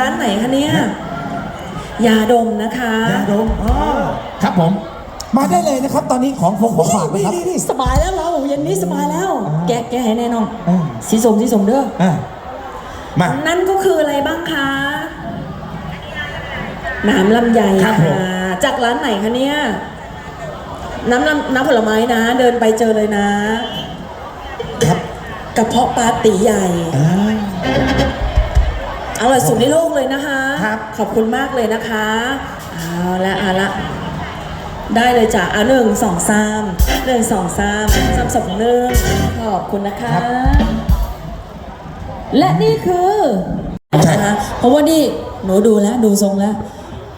ร้านไหนคะเนี่ย ยาดมนะคะ ยาดมอ๋อครับผม มาได้เลยนะครับ ตอนนี้ของผมของฝากนะครับ นี่สบายแล้วเราเย็นนี้สบายแล้วแกะแกะให้แน่นอนอืมสีสมสีสมเด้ออะมา นั่นก็คืออะไรบ้างคะน้ำลำไยครับผม ค่ะจากร้านไหนคะเนี่ย น้ำลำน้ำผลไม้นะ เดินไปเจอเลยนะ ครับ กระเพาะปลาตีใหญ่ อ่า อร่อยสุดในโลกเลยนะคะครับ ขอบคุณมากเลยนะคะเอาละเอาละได้เลยจ้ะเอาหนึ่งสองสามหนึ่งสองสามสามสองหนึ่งขอบคุณนะคะ และนี่คือใช่นะคะเพราะว่านี่หนูดูแล้วดูทรงแล้ว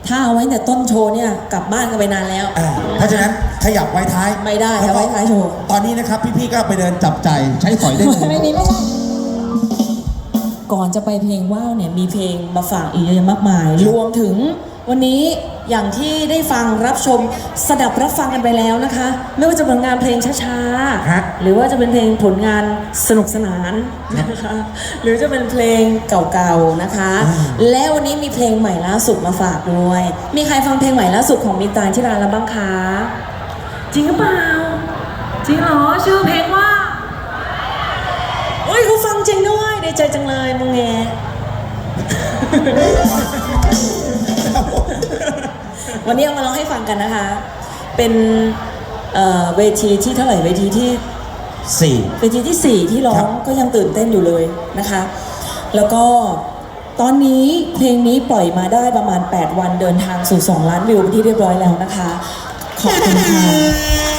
ถ้าเอาไว้แต่ต้นโชว์เนี่ยกลับบ้านกันไปนานแล้วอ่าเพราะฉะนั้นขยับไว้ท้ายไม่ได้แล้วก็เอาไว้ท้ายโชว์ตอนนี้นะครับพี่ๆก็ไปเดินจับใจายใช้สอยได้เลยไม่มีไม่ได้ ก่อนจะไปเพลงว้าวเนี่ยมีเพลงมาฝากอีกเยอะแยะมากมาย รวมถึงวันนี้อย่างที่ได้ฟังรับชมสดับรับฟังกันไปแล้วนะคะ ไม่ว่าจะเป็นงานเพลงช้าฮะ ๆ หรือว่าจะเป็นเพลงผลงานสนุกสนานนะคะ หรือจะเป็นเพลงเก่าๆนะคะ และวันนี้มีเพลงใหม่ล่าสุดมาฝากด้วย มีใครฟังเพลงใหม่ล่าสุดของมินตาที่ร้านแล้วบ้างคะ จริงหรือเปล่า จริงเหรอชื่อเพลงว่า เฮ้ยเขาฟังจริง ด้วยดีใจจังเลยมึงแงวันนี้เอามาร้องให้ฟังกันนะคะ เป็นเอ่อเวทีที่เท่าไหร่เวทีที่สี่เวทีที่4ที่ร้อครังบก็ยังตื่นเต้นอยู่เลยนะคะ แล้วก็ตอนนี้เพลงนี้ปล่อยมาได้ประมาณ 8 วันเดินทางสู่ 2 ล้านวิวเป็นที่เรียบร้อยแล้วนะคะ ขอบคุณค่ะข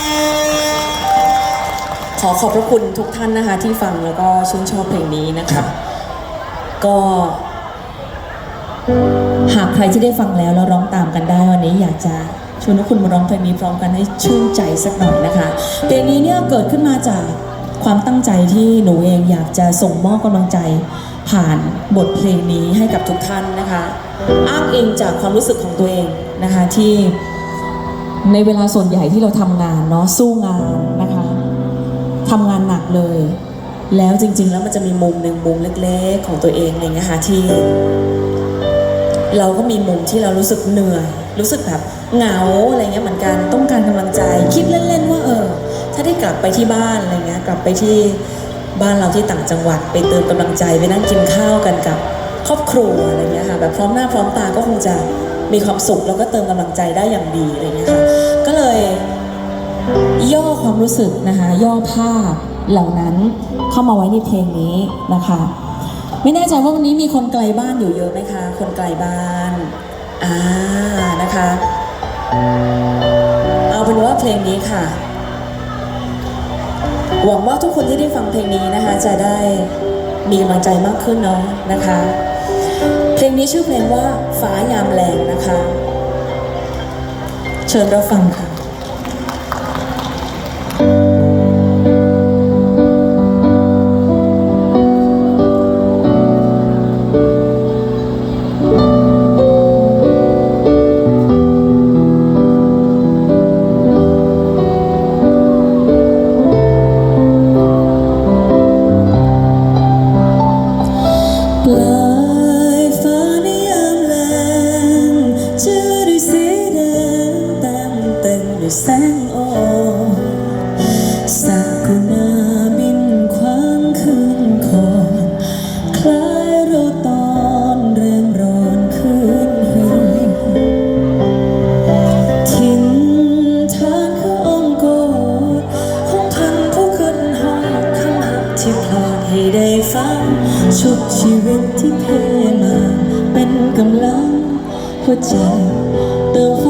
อขอบพระคุณทุกท่านนะคะที่ฟังแล้วก็ชื่นชอบเพลงนี้นะครัคะบก็ หากใครที่ได้ฟังแล้วแล้วร้องตามกันได้วันนี้อยากจะชวนทุกคุณมาร้องเพลงนี้พร้อมกันให้ชื่นใจสักหน่อยนะคะเพลงนี้เนี่ยเกิดขึ้นมาจากความตั้งใจที่หนูเองอยากจะส่งมอบกำลังใจผ่านบทเพลงนี้ให้กับทุกท่านนะคะ อ้างอิงจากความรู้สึกของตัวเองนะคะที่ในเวลาส่วนใหญ่ที่เราทำงานเนาะสู้งานนะคะ ทำงานหนักเลย แล้วจริง ๆ แล้วมันจะมีมุมหนึ่งมุมเล็ก ๆ ของตัวเองอะไรเงี้ยค่ะที่ เราก็มีมุมที่เรารู้สึกเหนื่อย รู้สึกแบบเหงาอะไรเงี้ยเหมือนกันต้องการกำลังใจ คิดเล่นๆว่าเออ ถ้าได้กลับไปที่บ้านอะไรเงี้ยกลับไปที่บ้านเราที่ต่างจังหวัดไปเติมกำลังใจไปนั่งกินข้าวกันกับครอบครัวอะไรเงี้ยค่ะแบบพร้อมหน้าพร้อมตาก็คงจะมีความสุขแล้วก็เติมกำลังใจได้อย่างดีอะไรเงี้ยค่ะ ย่อความรู้สึกนะคะย่อภาพเหล่านั้นเข้ามาไว้ในเพลงนี้นะคะ ไม่แน่ใจว่าวันนี้มีคนไกลบ้านอยู่เยอะไหมคะ คนไกลบ้านอ่านะคะ เอาเป็นว่าเพลงนี้ค่ะ หวังว่าทุกคนที่ได้ฟังเพลงนี้นะคะ จะได้มีกำลังใจมากขึ้นเนาะนะคะ เพลงนี้ชื่อเพลงว่าฟ้ายามแรงนะคะ เชิญรับฟังค่ะ ชีวิตที่เทมา เป็นกำลังหัวใจเติมไฟ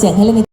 เสียงให้เล่นใน